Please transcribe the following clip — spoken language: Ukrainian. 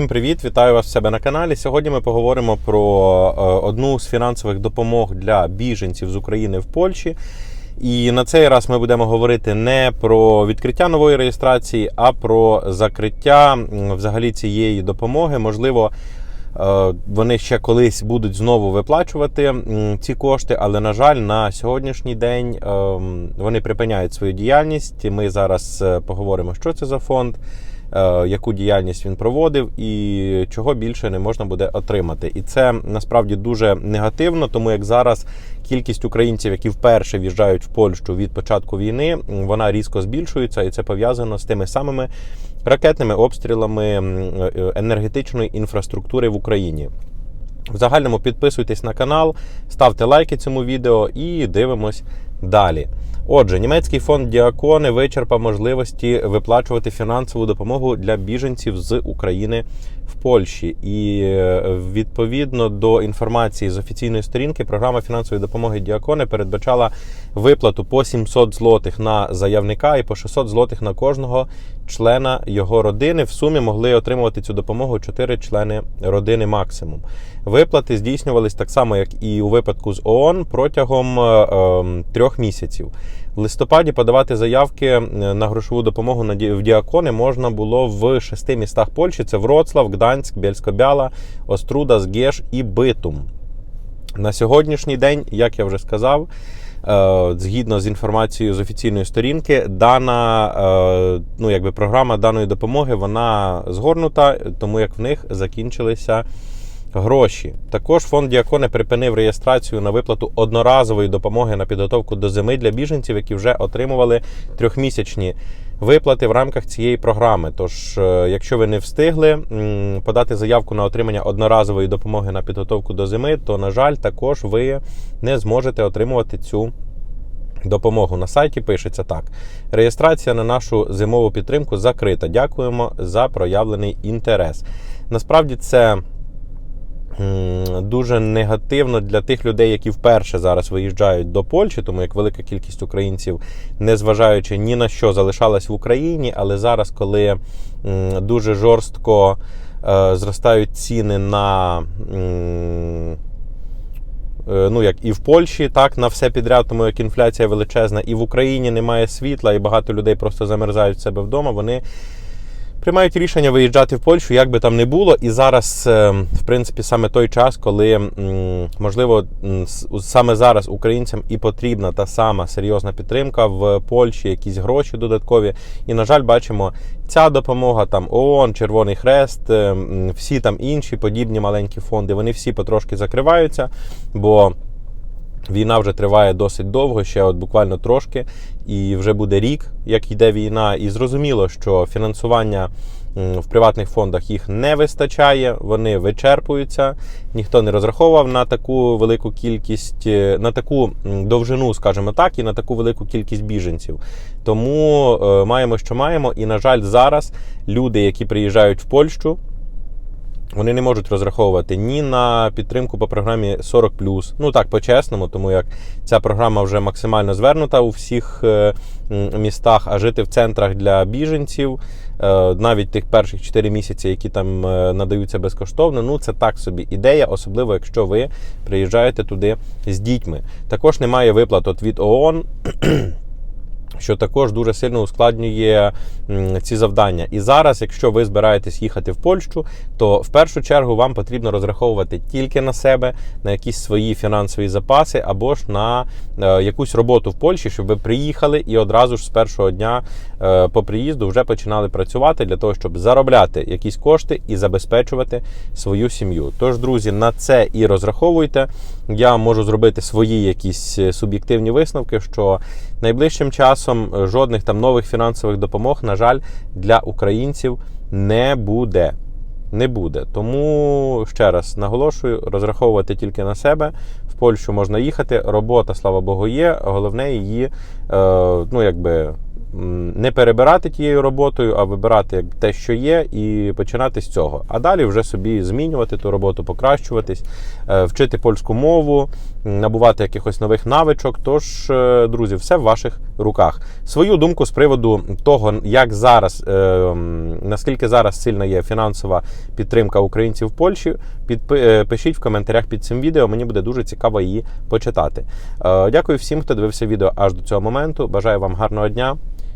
всім привіт! Вітаю вас в себе на каналі. Сьогодні ми поговоримо про е, одну з фінансових допомог для біженців з України в Польщі. І на цей раз ми будемо говорити не про відкриття нової реєстрації, а про закриття взагалі цієї допомоги. Можливо, е, вони ще колись будуть знову виплачувати ці кошти, але на жаль, на сьогоднішній день е, вони припиняють свою діяльність. Ми зараз е, поговоримо, що це за фонд яку діяльність він проводив і чого більше не можна буде отримати. І це насправді дуже негативно, тому як зараз кількість українців, які вперше в'їжджають в Польщу від початку війни, вона різко збільшується, і це пов'язано з тими самими ракетними обстрілами е, енергетичної інфраструктури в Україні. В загальному підписуйтесь на канал, ставте лайки цьому відео і дивимось далі. Отже, німецький фонд Діакони вичерпав можливості виплачувати фінансову допомогу для біженців з України в Польщі. І е, відповідно до інформації з офіційної сторінки, програма фінансової допомоги Діакони передбачала виплату по 700 злотих на заявника і по 600 злотих на кожного члена його родини. В сумі могли отримувати цю допомогу 4 члени родини максимум. Виплати здійснювались так само, як і у випадку з ООН протягом е, е, трьох місяців. В листопаді подавати заявки е, на грошову допомогу в діакони можна було в шести містах Польщі: це Вроцлав, Гданськ, Бєльсько-Бяла, Оструда, Згєш і Битум. На сьогоднішній день, як я вже сказав, е, згідно з інформацією з офіційної сторінки, дана е, ну, якби програма даної допомоги вона згорнута, тому як в них закінчилися гроші. Також фонд Діакони припинив реєстрацію на виплату одноразової допомоги на підготовку до зими для біженців, які вже отримували трьохмісячні виплати в рамках цієї програми. Тож, е, якщо ви не встигли подати заявку на отримання одноразової допомоги на підготовку до зими, то на жаль, також ви не зможете отримувати цю. Допомогу на сайті пишеться так: реєстрація на нашу зимову підтримку закрита. Дякуємо за проявлений інтерес. Насправді це дуже негативно для тих людей, які вперше зараз виїжджають до Польщі, тому як велика кількість українців, незважаючи ні на що, залишалась в Україні. Але зараз, коли дуже жорстко е, зростають ціни на. е, Ну, як і в Польщі, так на все підряд, тому як інфляція величезна, і в Україні немає світла, і багато людей просто замерзають себе вдома. Вони приймають рішення виїжджати в Польщу, як би там не було. І зараз, е, в принципі, саме той час, коли можливо саме зараз українцям і потрібна та сама серйозна підтримка в Польщі, якісь гроші додаткові. І, на жаль, бачимо, ця допомога там ООН, Червоний Хрест, е, всі там інші подібні маленькі фонди, вони всі потрошки закриваються, бо. Війна вже триває досить довго, ще от буквально трошки, і вже буде рік, як йде війна. І зрозуміло, що фінансування в приватних фондах їх не вистачає, вони вичерпуються. Ніхто не розраховував на таку велику кількість, е, на таку довжину, скажімо так, і на таку велику кількість біженців. Тому е, маємо, що маємо. І, на жаль, зараз люди, які приїжджають в Польщу, вони не можуть розраховувати ні на підтримку по програмі 40 Ну так, по-чесному, тому як ця програма вже максимально звернута у всіх е, містах, а жити в центрах для біженців, е, навіть тих перших 4 місяці, які там е, надаються безкоштовно, ну це так собі ідея, особливо якщо ви приїжджаєте туди з дітьми. Також немає виплат от від ООН. Що також дуже сильно ускладнює ці завдання. І зараз, якщо ви збираєтесь їхати в Польщу, то в першу чергу вам потрібно розраховувати тільки на себе, на якісь свої фінансові запаси, або ж на е, якусь роботу в Польщі, щоб ви приїхали і одразу ж з першого дня е, по приїзду вже починали працювати для того, щоб заробляти якісь кошти і забезпечувати свою сім'ю. Тож, друзі, на це і розраховуйте. Я можу зробити свої якісь е, суб'єктивні висновки, що найближчим часом е, жодних там нових фінансових допомог, на жаль, для українців не буде. Не буде. Тому ще раз наголошую, розраховувати тільки на себе. В Польщу можна їхати. Робота, слава Богу, є. Головне її, е, ну якби не перебирати тією роботою, а вибирати те, що є, і починати з цього. А далі вже собі змінювати ту роботу, покращуватись, е, вчити польську мову, набувати якихось нових навичок. Тож, е, друзі, все в ваших руках. Свою думку з приводу того, як зараз, е, наскільки зараз сильна є фінансова підтримка українців в Польщі, пишіть в коментарях під цим відео. Мені буде дуже цікаво її почитати. Дякую всім, хто дивився відео аж до цього моменту. Бажаю вам гарного дня